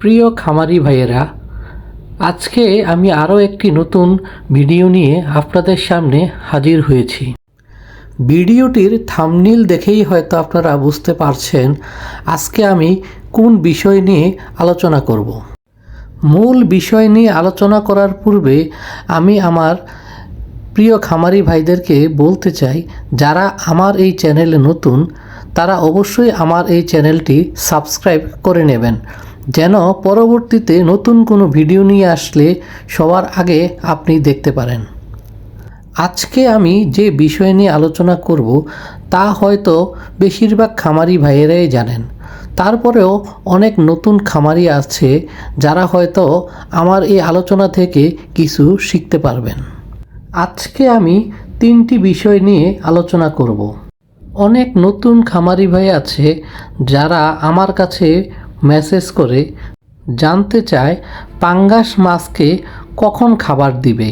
প্রিয় খামারি ভাইয়েরা, আজকে আমি আরও একটি নতুন ভিডিও নিয়ে আপনাদের সামনে হাজির হয়েছি। ভিডিওটির থামনিল দেখেই হয়তো আপনারা বুঝতে পারছেন আজকে আমি কোন বিষয় নিয়ে আলোচনা করব। মূল বিষয় নিয়ে আলোচনা করার পূর্বে আমি আমার প্রিয় খামারি ভাইদেরকে বলতে চাই, যারা আমার এই চ্যানেলে নতুন, তারা অবশ্যই আমার এই চ্যানেলটি সাবস্ক্রাইব করে নেবেন। যেন পরবর্তীতে নতুন কোনো ভিডিও নিয়ে আসলে সবার আগে আপনি দেখতে পারেন। আজকে আমি যে বিষয় নিয়ে আলোচনা করব, তা হয়তো বেশিরভাগ খামারি ভাইয়েরাই জানেন। তারপরেও অনেক নতুন খামারি আছে যারা হয়তো আমার এই আলোচনা থেকে কিছু শিখতে পারবেন। আজকে আমি তিনটি বিষয় নিয়ে আলোচনা করব। অনেক নতুন খামারি ভাই আছে যারা আমার কাছে মেসেজ করে জানতে চায় পাঙ্গাস মাছকে কখন খাবার দিবে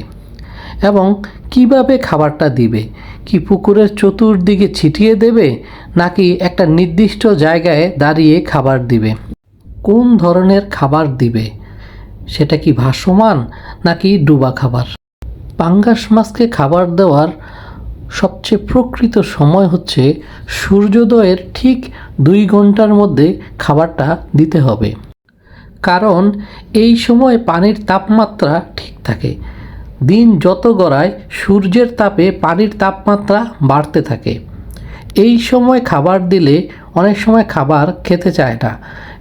এবং কীভাবে খাবারটা দিবে? কি পুকুরের চতুর্দিকে ছিটিয়ে দেবে নাকি একটা নির্দিষ্ট জায়গায় দাঁড়িয়ে খাবার দিবে? কোন ধরনের খাবার দিবে? সেটা কি ভাসমান নাকি ডুবা খাবার? পাঙ্গাস মাছকে খাবার দেওয়ার সবচেয়ে প্রকৃত সময় হচ্ছে সূর্যোদয়ের ঠিক দুই ঘণ্টার মধ্যে খাবারটা দিতে হবে। কারণ এই সময় পানির তাপমাত্রা ঠিক থাকে। দিন যত গড়ায়, সূর্যের তাপে পানির তাপমাত্রা বাড়তে থাকে। এই সময় খাবার দিলে অনেক সময় খাবার খেতে চায় না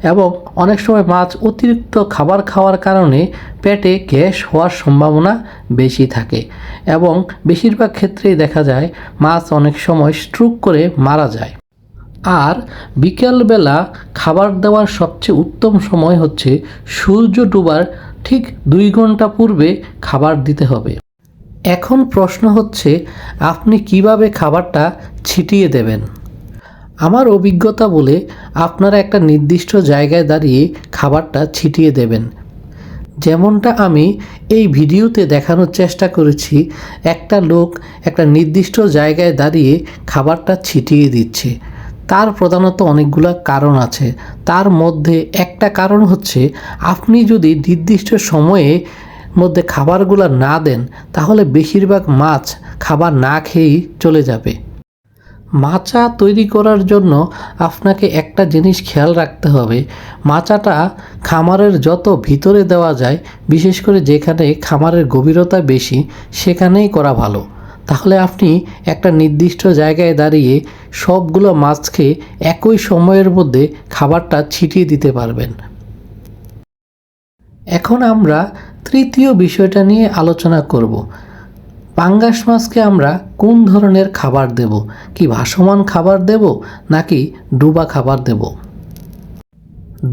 এবং অনেক সময় মাছ অতিরিক্ত খাবার খাওয়ার কারণে পেটে গ্যাস হওয়ার সম্ভাবনা বেশি থাকে এবং বেশিরভাগ ক্ষেত্রেই দেখা যায় মাছ অনেক সময় স্ট্রোক করে মারা যায়। আর বিকেলবেলা খাবার দেওয়ার সবচেয়ে উত্তম সময় হচ্ছে সূর্য ডুবার ঠিক দুই ঘণ্টা পূর্বে খাবার দিতে হবে। এখন প্রশ্ন হচ্ছে, আপনি কীভাবে খাবারটা ছিটিয়ে দেবেন? আমার অভিজ্ঞতা বলে আপনারা একটা নির্দিষ্ট জায়গায় দাঁড়িয়ে খাবারটা ছিটিয়ে দেবেন। যেমনটা আমি এই ভিডিওতে দেখানোর চেষ্টা করেছি, একটা লোক একটা নির্দিষ্ট জায়গায় দাঁড়িয়ে খাবারটা ছিটিয়ে দিচ্ছে। তার প্রধানত অনেকগুলো কারণ আছে। তার মধ্যে একটা কারণ হচ্ছে, আপনি যদি নির্দিষ্ট সময়ে মধ্যে খাবারগুলো না দেন, তাহলে বেশিরভাগ মাছ খাবার না খেয়েই চলে যাবে। মাচা তৈরি করার জন্য আপনাকে একটা জিনিস খেয়াল রাখতে হবে। মাচাটা খামারের যত ভিতরে দেওয়া যায়, বিশেষ করে যেখানে খামারের গভীরতা বেশি, সেখানেই করা ভালো। তাহলে আপনি একটা নির্দিষ্ট জায়গায় দাঁড়িয়ে সবগুলো মাছকে একই সময়ের মধ্যে খাবারটা ছিটিয়ে দিতে পারবেন। এখন আমরা তৃতীয় বিষয়টা নিয়ে আলোচনা করব। পাঙ্গাস মাছকে আমরা কোন ধরনের খাবার দেব? কি ভাসমান খাবার দেব নাকি ডুবা খাবার দেব?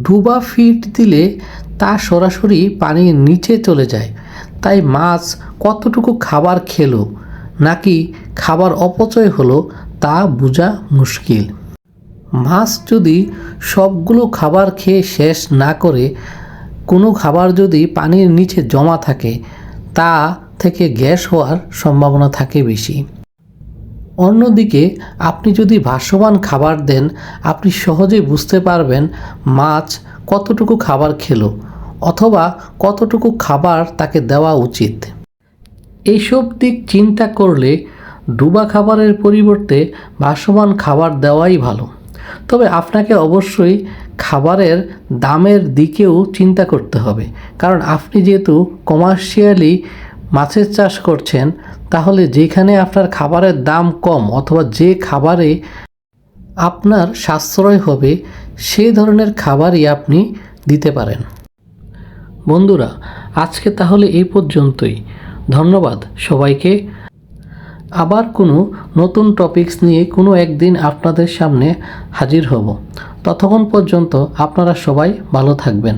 ডুবা ফিট দিলে তা সরাসরি পানির নিচে চলে যায়। তাই মাছ কতটুকু খাবার খেলো নাকি খাবার অপচয় হলো তা বোঝা মুশকিল। মাছ যদি সবগুলো খাবার খেয়ে শেষ না করে, কোনো খাবার যদি পানির নিচে জমা থাকে, তা থেকে গ্যাস হওয়ার সম্ভাবনা থাকে বেশি। অন্যদিকে, আপনি যদি ভাসমান খাবার দেন, আপনি সহজেই বুঝতে পারবেন মাছ কতটুকু খাবার খেলো, অথবা কতটুকু খাবার তাকে দেওয়া উচিত। এইসব দিক চিন্তা করলে ডুবা খাবারের পরিবর্তে ভাসমান খাবার দেওয়াই ভালো। তবে আপনাকে অবশ্যই খাবারের দামের দিকেও চিন্তা করতে হবে। কারণ আপনি যেহেতু কমার্শিয়ালি মাছের চাষ করছেন, তাহলে যেখানে আপনার খাবারের দাম কম অথবা যে খাবারে আপনার সাশ্রয় হবে, সেই ধরনের খাবারই আপনি দিতে পারেন। বন্ধুরা, আজকে তাহলে এই পর্যন্তই। ধন্যবাদ সবাইকে। আবার কোনো নতুন টপিকস নিয়ে কোনো একদিন আপনাদের সামনে হাজির হব। ততক্ষণ পর্যন্ত আপনারা সবাই ভালো থাকবেন।